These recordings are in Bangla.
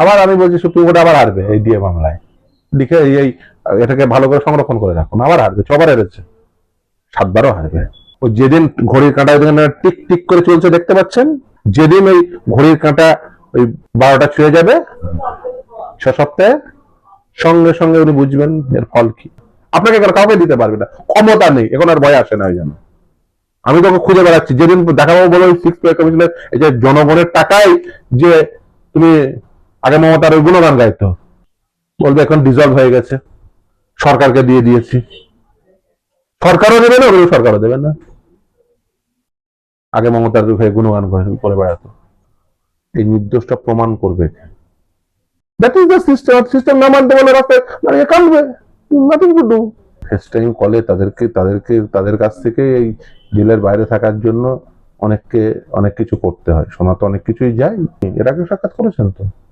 আবার আমি বলছি, সুপ্রিম কোর্ট আবার হারবে এই দিয়ে মামলায়। লিখে এই এটাকে ভালো করে সংরক্ষণ করে রাখুন। আবার হারবে, ছবার হেরেছে। সাতবারও হারবে। ও যেদিন ঘড়ির কাঁটা টিক টিক করে চলছে, দেখতে পাচ্ছেন? যেদিন ওই ঘড়ির কাঁটা ওই বারোটা ছুঁয়ে যাবে ছ সপ্তাহে সঙ্গে সঙ্গে উনি বুঝবেন এর ফল কি। আপনাকে কেন কাউকে দিতে পারবে না। ক্ষমতা নেই, এখন আর ভয় আসে না ওই জন্য। আমি তোকে খুঁজে বেড়াচ্ছি। যেদিন দেখাবো বলে ওই সিক্স পে কমিশনের এই যে জনগণের টাকায় যে তুমি আগে মমতার ওই গুণগান গাইতো। বলবে এখন ডিজলভ হয়ে গেছে। সরকারকে দিয়ে দিয়েছি। সরকারও দেবে না, ওগুলো সরকারও দেবে না। আগে মমতার হয়ে গুণগান করে- বেড়াতো। এই নির্দোষটা প্রমাণ করবে that is the system system না মানতে বলে রাস্তায় দাঁড়িয়ে কাঁদবে। Nothing to do face time কলে তাদেরকে তাদেরকে তাদের কাছ থেকে এই জেলের বাইরে থাকার জন্য অনেককে অনেক কিছু করতে হয়। শোনা তো অনেক কিছুই যায়। এর আগে সাক্ষাৎ করেছেন তো।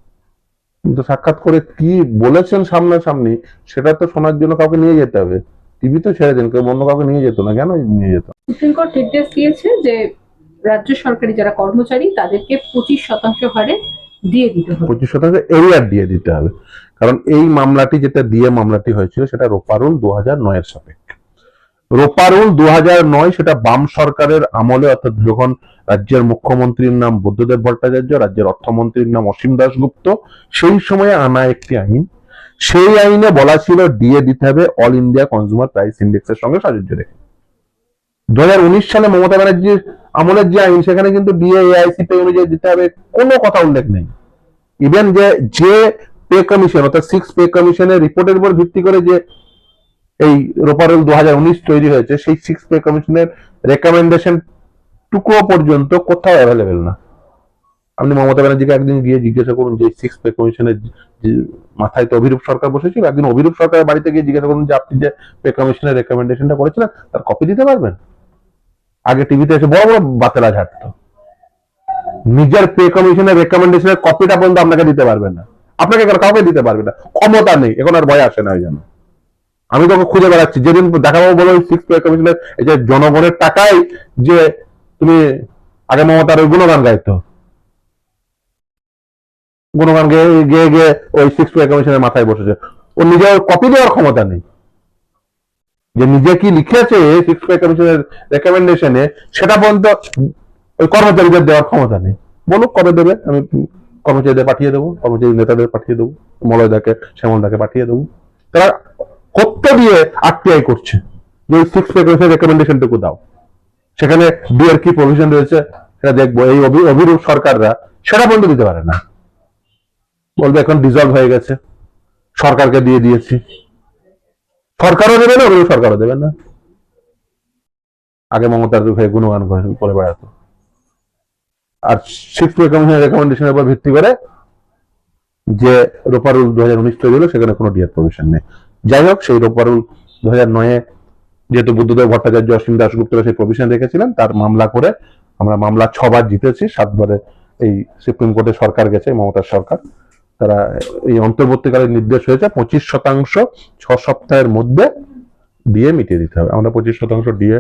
কিন্তু সাক্ষাৎ করে কি বলেছেন সামনাসামনি সেটা তো শোনার জন্য কাউকে নিয়ে যেতে হবে। টিভি তো ছেড়ে দেন কেউ অন্য কাউকে নিয়ে যেত না কেন নিয়ে যেত? সুপ্রিম কোর্ট নির্দেশ দিয়েছে যে রাজ্য সরকারি যারা কর্মচারী তাদেরকে পঁচিশ শতাংশ হারে দিয়ে দিতে হবে। পঁচিশ শতাংশ এরিয়ার দিয়ে দিতে হবে। কারণ এই মামলাটি যেটা দিয়ে মামলাটি হয়েছিল সেটা রোপারুল দু হাজার নয়ের সাপেক্ষে রোপারুল দু হাজার নয় সেটা বাম সরকারের আমলে, অর্থাৎ যখন রাজ্যের মুখ্যমন্ত্রীর নাম বুদ্ধদেব ভট্টাচার্য, রাজ্যের অর্থমন্ত্রীর নাম অসীম দাশগুপ্ত, সেই সময়ে আনা একটি আইন। সেই আইনে বলা ছিল ডিএ দিতে হবে অল ইন্ডিয়া কনজিউমার প্রাইস ইন্ডেক্সের সঙ্গে সাজুজ্য রেখে। দু হাজার উনিশ সালে মমতা ব্যানার্জির আমলের যে আইন, সেখানে কিন্তু ডিএ এআইসি পে অনুযায়ী দিতে হবে, কোনো কথা উল্লেখ নেই। ইভেন যে যে পে কমিশন অর্থাৎ সিক্স পে কমিশনের রিপোর্টের উপর ভিত্তি করে যে এই রোপারুল দু তৈরি হয়েছে, সেই সিক্স পে কমিশনের রেকমেন্ডেশন টুকু পর্যন্ত কোথাও অ্যাভেলেবেল না। আপনি মমতা ব্যানার্জিকে একদিন গিয়ে জিজ্ঞাসা করুন যে সিক্স পে কমিশনের মাথায় তো অভিরূপ সরকার বসেছিল, একদিন অভিরূপ সরকারের বাড়িতে গিয়ে জিজ্ঞাসা করুন যে আপনি যে পে কমিশনের রেকমেন্ডেশনটা করেছিলেন, তার কপি দিতে পারবেন? আগে টিভিতে এসে বড় বড় বাতেলা ঝাড়তো। নিজের পে কমিশনের রেকমেন্ডেশনের কপিটা পর্যন্ত আপনাকে দিতে পারবে না। আপনাকে কাউকে দিতে পারবে না? ক্ষমতা নেই, এখন আর ভয় আসে না ওই জন্য। আমি তোকে খুঁজে বেড়াচ্ছি। যেদিন দেখাবো বলে ওই সিক্স পে কমিশনের এই যে জনগণের টাকাই যে তুমি আগে মমতার ওই গুণগান গাইতো। গুণগান গেয়ে, গিয়ে গিয়ে ওই সিক্স পে কমিশনের মাথায় বসেছে। ও নিজের কপি দেওয়ার ক্ষমতা নেই। যে নিজে কি লিখেছে সিক্স পে কমিশনের রেকমেন্ডেশনে সেটা পর্যন্ত ওই কর্মচারীদের দেওয়ার ক্ষমতা নেই। বলুক কবে দেবে, আমি কর্মচারীদের পাঠিয়ে দেবো, কর্মচারী নেতাদের পাঠিয়ে দেবো, মলয়দাকে, শ্যামলদাকে পাঠিয়ে দেবো। তারা কত দিয়ে আরটিআই করছে। যে সিক্স পে কমিশনের রেকমেন্ডেশনটুকু দাও। সেখানে ডিএর কি প্রভিশন রয়েছে, সেটা দেখব। এই অভিরূপ সরকাররা সেটা পর্যন্ত দিতে পারে না। বলবে এখন ডিজলভ হয়ে গেছে। সরকারকে দিয়ে দিয়েছি। সরকারও দেবে না ওগুলো সরকারও দেবে না। আগে মমতার হয়ে গুণগান করে- বেড়াতো। আর সিক্স কমিশনের রেকমেন্ডেশনের উপর ভিত্তি করে যে রোপারুল দু হাজার উনিশ তৈরি হলো, সেখানে কোনো ডিআর প্রভিশন নেই। যাই হোক, সেই রোপারুল দু হাজার নয়ে যেহেতু বুদ্ধদেব ভট্টাচার্য অসীম দাশগুপ্তরা সেই প্রভিশন রেখেছিলেন, তার মামলা করে আমরা মামলা ছবার জিতেছি, সাতবারে এই সুপ্রিম কোর্টে সরকার গেছে মমতার সরকার। তারা এই অন্তর্বর্তীকালীন নির্দেশ হয়েছে, পঁচিশ শতাংশ ছ সপ্তাহের মধ্যে দিয়ে মিটিয়ে দিতে হবে। আমরা পঁচিশ শতাংশ দিয়ে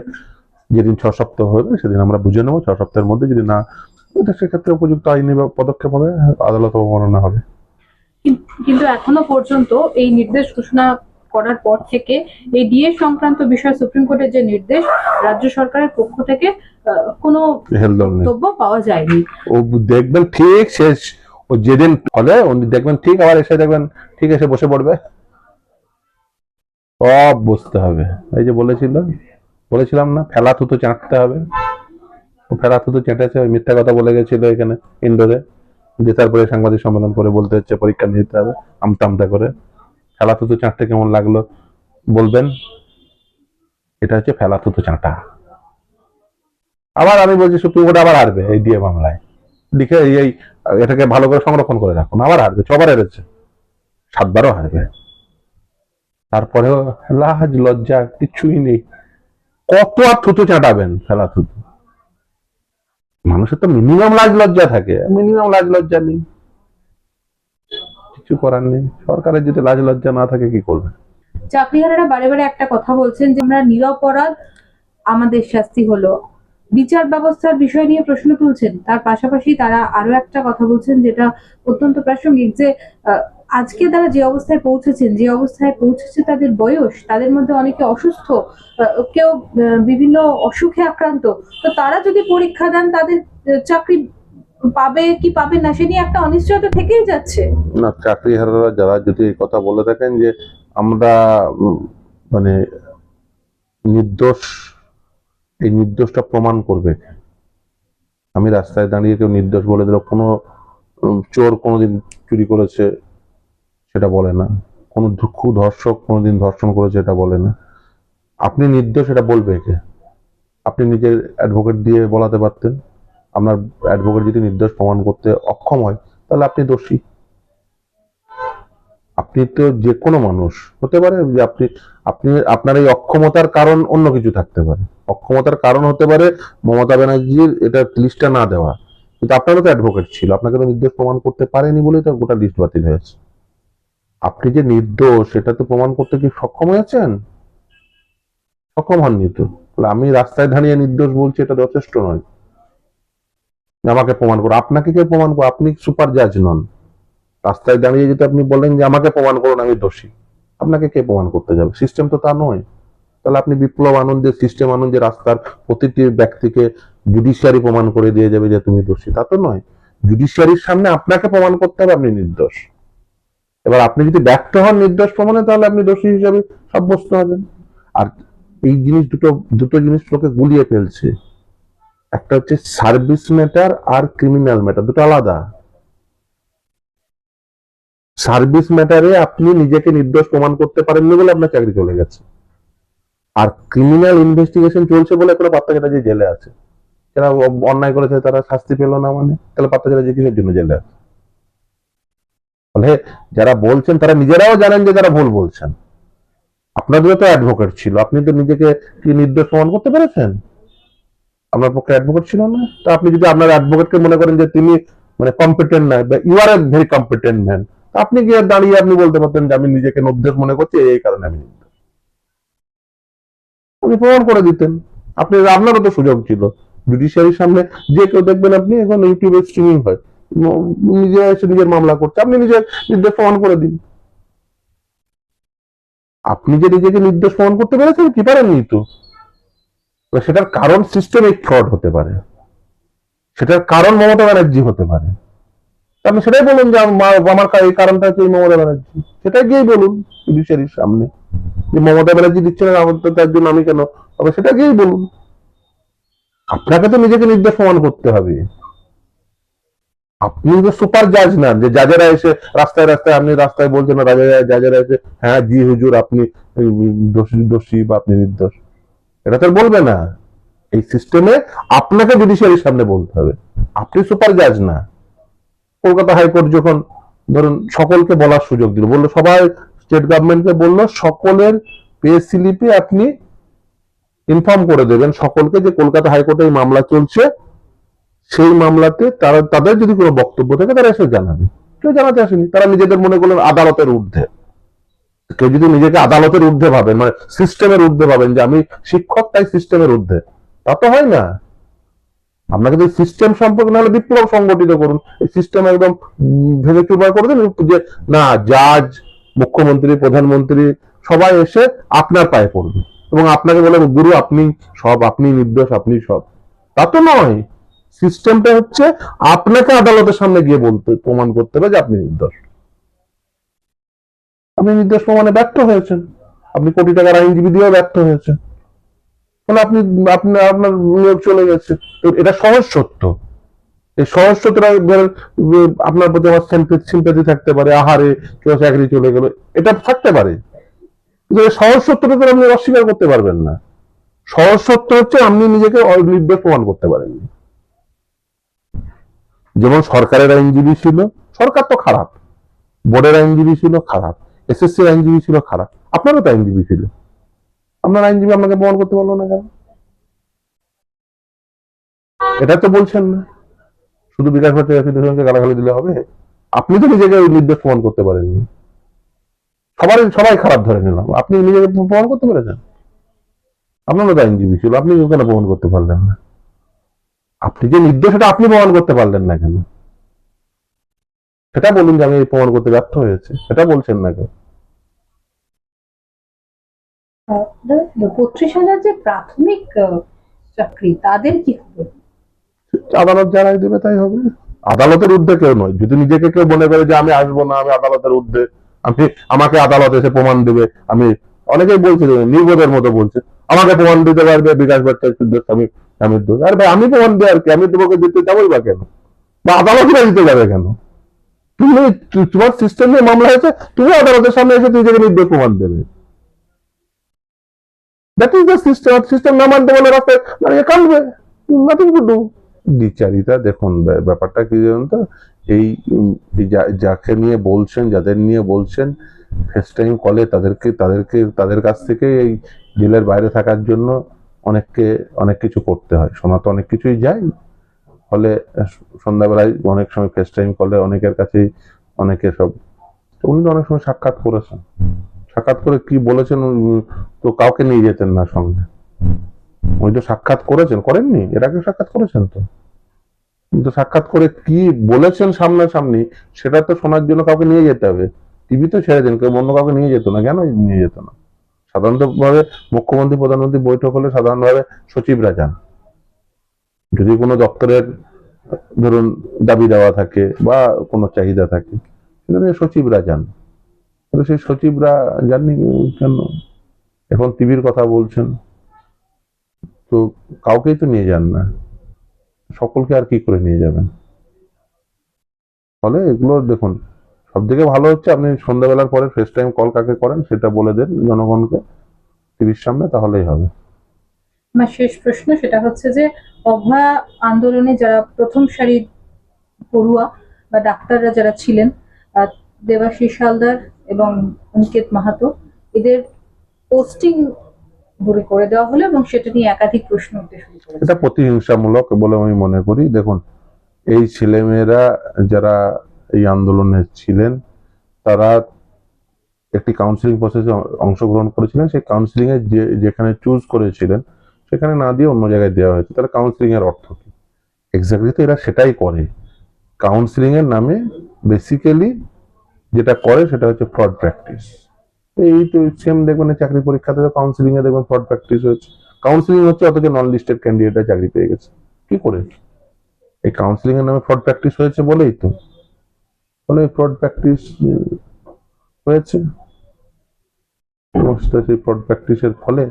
যেদিন ছ সপ্তাহ হবে, সেদিন আমরা বুঝে নেব, ছ সপ্তাহের মধ্যে যদি না ওটা সেক্ষেত্রে উপযুক্ত আইনি পদক্ষেপ হবে আদালত অবমাননা হবে। কিন্তু এখনও পর্যন্ত এই নির্দেশ ঘোষণা করার পর থেকে এই ডিএ সংক্রান্ত বিষয়ে সুপ্রিম কোর্টের যে নির্দেশ রাজ্য সরকারের পক্ষ থেকে কোনো বক্তব্য পাওয়া যায়নি। ও দেখবেন ঠিক শেষ ও যেদিন হলে উনি দেখবেন ঠিক আবার এসে দেখবেন ঠিক এসে বসে পড়বে। সব বুঝতে হবে। এই যে বলেছিল বলেছিলাম না ফেলা থুতো চাঁটতে হবে। ফেলা থুতো চেটেছে ওই মিথ্যা কথা বলে গেছিল এখানে ইন্ডোরে যে তারপরে সাংবাদিক সম্মেলন করে বলতে হচ্ছে পরীক্ষা নিতে হবে আমতা আমতা করে। ফেলা থুতু চাটতে কেমন লাগল বলবেন? এটা হচ্ছে ফেলা থুতু চাঁটা আবার আমি বলছি সুপ্রিম কোর্ট আবার হারবে এই দিয়ে মামলায়। লিখে এই এটাকে ভালো করে সংরক্ষণ করে রাখুন, আবার হারবে, ছবার হেরেছে। সাতবারও হারবে। তারপরেও লাজ, লজ্জা, কিছুই নেই। কত আর থুতু চাঁটাবেন ফেলা থুতু? মানুষের তো মিনিমাম লাজ, লজ্জা থাকে। মিনিমাম লাজ, লজ্জা নেই। কিছু করার নেই। সরকারের যদি লাজ লজ্জা না থাকে, কি করবে? চাকরিহারারা বারে বারে একটা কথা বলছেন যে, আমরা নিরপরাধ আমাদের শাস্তি হলো। বিচার ব্যবস্থার বিষয় নিয়ে প্রশ্ন তুলছেন। তার পাশাপাশি তারা আরও একটা কথা বলছেন, যেটা অত্যন্ত প্রাসঙ্গিক যে আজকে তারা যে অবস্থায় পৌঁছেছেন, যে অবস্থায় পৌঁছেছে তাদের বয়স, তাদের মধ্যে অনেকে অসুস্থ কেউ বিভিন্ন অসুখে আক্রান্ত, তো তারা যদি পরীক্ষা দেন, তাদের চাকরি পাবে কি পাবে না, সে নিয়ে একটা অনিশ্চয়তা থেকেই যাচ্ছে। না, চাকরিহারারা যারা যদি কথা বলে থাকেন যে আমরা মানে নির্দোষ, এই নির্দোষটা প্রমাণ করবে? আমি রাস্তায় দাঁড়িয়ে কেউ নির্দোষ বলে দিল, কোনো চোর কোনোদিন চুরি করেছে সেটা বলে না। কোনো দুঃখ ধর্ষক কোনোদিন ধর্ষণ করেছে এটা বলে না। আপনি নির্দোষ এটা বলবে কে? আপনি নিজের অ্যাডভোকেট দিয়ে বলাতে পারতেন? আপনার অ্যাডভোকেট যদি নির্দোষ প্রমাণ করতে অক্ষম হয়, তাহলে আপনি দোষী। আপনি তো যে কোনো মানুষ, হতে পারে যে আপনি আপনি, আপনার এই অক্ষমতার কারণ অন্য কিছু থাকতে পারে। অক্ষমতার কারণ হতে পারে মমতা ব্যানার্জির এটা লিস্টটা না দেওয়া। কিন্তু আপনারও তো অ্যাডভোকেট ছিল, আপনাকে তো নির্দোষ প্রমাণ করতে পারেনি বলেই তো গোটা লিস্ট বাতিল হয়েছে। আপনি যে নির্দোষ, সেটা তো প্রমাণ করতে কি সক্ষম হয়েছেন? সক্ষম হননি তো। আমি রাস্তায় দাঁড়িয়ে নির্দোষ বলছি, এটা যথেষ্ট নয়। আমাকে প্রমাণ করো। আপনাকে কে প্রমাণ করো? আপনি সুপার জাজ নন। রাস্তায় দাঁড়িয়ে যদি আপনি বলেন যে আমাকে প্রমাণ করুন, আমি দোষী। আপনাকে কে প্রমাণ করতে যাবে? সিস্টেম তো তা নয়। তাহলে আপনি বিপ্লব আনন্দের সিস্টেম আনুন যে রাস্তার প্রতিটি ব্যক্তিকে জুডিশিয়ারি প্রমাণ করে দিয়ে যাবে যে তুমি দোষী। তা তো নয়। জুডিশিয়ারির সামনে আপনাকে প্রমাণ করতে হবে, আপনি নির্দোষ। এবার আপনি যদি ব্যর্থ হন নির্দোষ প্রমাণে, তাহলে আপনি দোষী হিসাবে সাব্যস্ত হবেন। আর এই জিনিস দুটো দুটো জিনিস লোকে গুলিয়ে ফেলছে। একটা হচ্ছে সার্ভিস ম্যাটার আর ক্রিমিনাল ম্যাটার, দুটো আলাদা। সার্ভিস ম্যাটারে আপনি নিজেকে নির্দোষ প্রমাণ করতে পারেননি বলে আপনার চাকরি চলে গেছে। আর ক্রিমিনাল ইনভেস্টিগেশন চলছে বলে কোনো পাত্তা যে জেলে আছে। যারা অন্যায় করেছে তারা শাস্তি পেল না মানে তাহলে পাত্তা যে কিসের জন্য জেলে আছে? ফলে যারা বলছেন, তারা নিজেরাও জানেন যে তারা ভুল বলছেন। আপনাদেরও তো অ্যাডভোকেট ছিল, আপনি তো নিজেকে কি নির্দোষ প্রমাণ করতে পেরেছেন? আপনার পক্ষে অ্যাডভোকেট ছিল না। তো আপনি যদি আপনার অ্যাডভোকেটকে মনে করেন যে তিনি মানে কম্পিটেন্ট নয় বা you are a very competent man আপনি গিয়ে দাঁড়িয়ে আপনি বলতে পারতেন যে আমি নিজেকে নির্দোষ মনে করছি, এই কারণে আমি আপনি প্রমাণ করে দিতেন। আপনি, আপনারও তো সুযোগ ছিল। জুডিশিয়ারির সামনে যে কেউ দেখবেন আপনি, এখন ইউটিউবে স্ট্রিমিং হয়। নিজে এসে নিজের মামলা করছে, আপনি নিজের নির্দেশ প্রমাণ করে দিন। আপনি যে নিজেকে নির্দেশ প্রমাণ করতে পেরেছেন, কি পারেননি তো? সেটার কারণ সিস্টেমিক ফ্রড হতে পারে। সেটার কারণ মমতা ব্যানার্জি হতে পারে। আপনি সেটাই বলুন যে আমার এই কারণটা হচ্ছে মমতা ব্যানার্জি? সেটাই গিয়েই বলুন জুডিশিয়ারির সামনে। যে মমতা ব্যানার্জি দিচ্ছে না আমার তার জন্য আমি কেন? তবে সেটা গিয়েই বলুন। আপনাকে তো নিজেকে নির্দেশ প্রমাণ করতে হবে। আপনি তো সুপার জাজ না, যে জাজেরা এসে রাস্তায় রাস্তায়, আপনি রাস্তায় বলছেন না রাজা জাজেরা এসে হ্যাঁ জি হুজুর, আপনি দোষী দোষী বা আপনি নির্দোষ। এটা তো আর বলবে না। এই সিস্টেমে আপনাকে জুডিশিয়ারির সামনে বলতে হবে। আপনি সুপার জাজ না। কলকাতা হাইকোর্ট যখন ধরুন সকলকে বলার সুযোগ দিল, বলল সবাই স্টেট গভর্নমেন্টকে বলল সকলের পে স্লিপে আপনি ইনফর্ম করে দেবেন সকলকে যে কলকাতা হাইকোর্টে এই মামলা চলছে। সেই মামলাতে তারা, তাদের যদি কোনো বক্তব্য থাকে তারা এসে জানাবে। কেউ জানাতে আসেনি। তারা নিজেদের মনে করলেন আদালতের ঊর্ধ্বে। কেউ যদি নিজেকে আদালতের ঊর্ধ্বে ভাবেন মানে সিস্টেমের ঊর্ধ্বে ভাবেন যে আমি শিক্ষক তাই সিস্টেমের ঊর্ধ্বে। তা তো হয় না। আপনাকে যদি সিস্টেম সম্পর্কে নাহলে বিপ্লব সংগঠিত করুন। এই সিস্টেম একদম উম, ভেঙে চুরমার করে দিন যে না জাজ মুখ্যমন্ত্রী প্রধানমন্ত্রী সবাই এসে আপনার পায়ে পড়বে। এবং আপনাকে বলে গুরু আপনি সব আপনি নির্দোষ আপনি সব। তা তো নয়। সিস্টেমটা হচ্ছে আপনাকে আদালতের সামনে গিয়ে বলতে প্রমাণ করতে হবে যে আপনি নির্দোষ। আপনি নির্দোষ প্রমাণে ব্যর্থ হয়েছেন। আপনি কোটি টাকার আইনজীবী দিয়েও ব্যর্থ হয়েছেন। মানে আপনি আপনি, আপনার নিয়োগ চলে গেছে। এটা সহজ সত্য। এই সহজ সত্যটা আপনার প্রতি আমার সিম্পেথি থাকতে পারে, আহারে, কেউ চাকরি চলে গেল, এটা থাকতে পারে। কিন্তু এই সহজ সত্যটা তো আপনি অস্বীকার করতে পারবেন না। সহজ সত্য হচ্ছে আপনি নিজেকে নির্দোষ প্রমাণ করতে পারেননি। যেমন সরকারের আইনজীবী ছিল, সরকার তো খারাপ। বোর্ডের আইনজীবী ছিল, খারাপ। এসএসসি আইনজীবী ছিল খারাপ। আপনারও তো আইনজীবী ছিল। আপনার আইনজীবী আপনাকে প্রমাণ করতে পারল না কেন? এটা তো বলছেন না। শুধু বিকাশ ভট্টাচার্যকে গালাগালি দিলে হবে? আপনি তো নিজেকে ওই নির্দোষ প্রমাণ করতে পারেননি। সবার সবাই খারাপ ধরে নিলাম। আপনি নিজেকে প্রমাণ করতে পেরেছেন? আপনারও তো আইনজীবী ছিল। আপনি কেন প্রমাণ করতে পারলেন না? আপনি যে নির্দোষ, সেটা আপনি প্রমাণ করতে পারলেন না কেন? সেটা বলুন যে আমি প্রমাণ করতে ব্যর্থ হয়েছে। সেটা বলছেন না কেন? বত্রিশ হাজার যে প্রাথমিক চাকরি তাদের কি হবে? আদালত যারাই দেবে তাই হবে আদালতের ঊর্ধ্বে কেউ নয়। যদি নিজেকে কেউ মনে করে যে আমি আসব না আমি আদালতের ঊর্ধ্বে আমি আমাকে আদালত এসে প্রমাণ দেবে আমি অনেকেই বলছে নির্বোধের মতো বলছে আমাকে প্রমাণ দিতে পারবে বিকাশ ভট্টাচার্য আমি আমি দোষ। আর ভাই আমি প্রমাণ দেওয়ার কি? আমি তোমাকে দিতে যাবোই বা কেন? বা আদালতরা দিতে যাবে কেন? তুমি তোমার সিস্টেম নিয়ে মামলা হয়েছে তুমি আদালতের সামনে এসে নিজেকে নির্দোষ প্রমাণ দেবে। That is the system system না মানতে বলে রাস্তায় দাঁড়িয়ে কাঁদবে। নাথিং টু ডু দ্বিচারিতা দেখুন, ব্যা- ব্যাপারটা কি জানেন তো? এই যাকে নিয়ে বলছেন, যাদের নিয়ে বলছেন ফেস টাইম কলে তাদেরকে তাদেরকে, তাদের কাছ থেকে এই জেলের বাইরে থাকার জন্য অনেককে, অনেক কিছু করতে হয়। শোনা তো অনেক কিছুই যায়। ফলে সন্ধ্যাবেলায় অনেক সময় ফেস টাইম কলে অনেকের কাছেই অনেকে সব উনি তো অনেক সময় সাক্ষাৎ করেছেন। সাক্ষাৎ করে কি বলেছেন তো কাউকে নিয়ে যেতেন না সঙ্গে। উনি তো সাক্ষাৎ করেছেন, করেননি? এর আগে সাক্ষাৎ করেছেন তো। কিন্তু সাক্ষাৎ করে কি বলেছেন সামনাসামনি, সেটা তো শোনার জন্য কাউকে নিয়ে যেতে হবে। টিভি তো ছেড়ে দেন, কেউ অন্য কাউকে নিয়ে যেত না। কেন নিয়ে যেত না? সাধারণত ভাবে মুখ্যমন্ত্রী প্রধানমন্ত্রী বৈঠক হলে সাধারণভাবে সচিবরা যান। যদি কোনো দপ্তরের, ধরুন, দাবি দেওয়া থাকে বা কোনো চাহিদা থাকে, সেখানে সচিবরা যান। কিন্তু সেই সচিবরা যাননি কেন? এখন টিভির কথা বলছেন। তো কাউকেই তো নিয়ে যান না। সকলকে আর কি করে নিয়ে যাবেন? ফলে এগুলো দেখুন, সব থেকে ভালো হচ্ছে। আপনি সন্ধ্যাবেলার পরে ফেস টাইম কল কাকে করেন সেটা বলে দেন জনগণকে। টিভির সামনে তাহলেই হবে। আমার শেষ প্রশ্ন সেটা হচ্ছে যে অভয়া আন্দোলনে যারা প্রথম সারি পড়ুয়া বা ডাক্তাররা যারা ছিলেন দেবাশিস হালদার এবং অনিকেত মাহাতো, এদের পোস্টিং দূরে করে দেওয়া হলো এবং সেটা নিয়ে একাধিক প্রশ্ন উঠতে শুরু করেছে। এটা প্রতিহিংসামূলক বলে আমি মনে করি। দেখুন, এই ছেলেমেয়েরা যারা এই আন্দোলনে ছিলেন, তারা একটি কাউন্সিলিং প্রসেসে অংশগ্রহণ করেছিলেন। সেই কাউন্সিলিং এ যেখানে চুজ করেছিলেন, সেখানে না দিয়ে অন্য জায়গায় দেওয়া হয়েছে। তাহলে কাউন্সিলিং এর অর্থ কি? এক্স্যাক্টলি তো এরা সেটাই করে। কাউন্সিলিং এর নামে বেসিক্যালি যেটা করে সেটা হচ্ছে ফ্রড প্র্যাকটিস এই তো সেম দেখবেন চাকরি পরীক্ষাতে কাউন্সিলিং এ দেখবেন ফ্রড প্র্যাকটিস হয়েছে। কাউন্সিলিং হচ্ছে অথচ নন লিস্টেড ক্যান্ডিডেটরা চাকরি পেয়ে গেছে। কি করে? এই কাউন্সিলিং এর নামে ফ্রড প্র্যাকটিস হয়েছে বলেই তো। ফলে ফ্রড প্র্যাকটিস হয়েছে। সেটা সেই ফ্রড প্র্যাকটিসের ফলে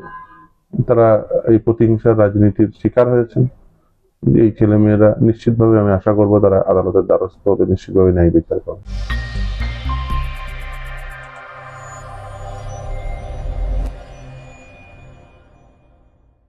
তারা এই প্রতিহিংসার রাজনীতির শিকার হয়েছেন। এই ছেলেমেয়েরা নিশ্চিতভাবে আমি আশা করব তারা আদালতের দ্বারস্থ হতে নিশ্চিতভাবে ন্যায় বিচার করবে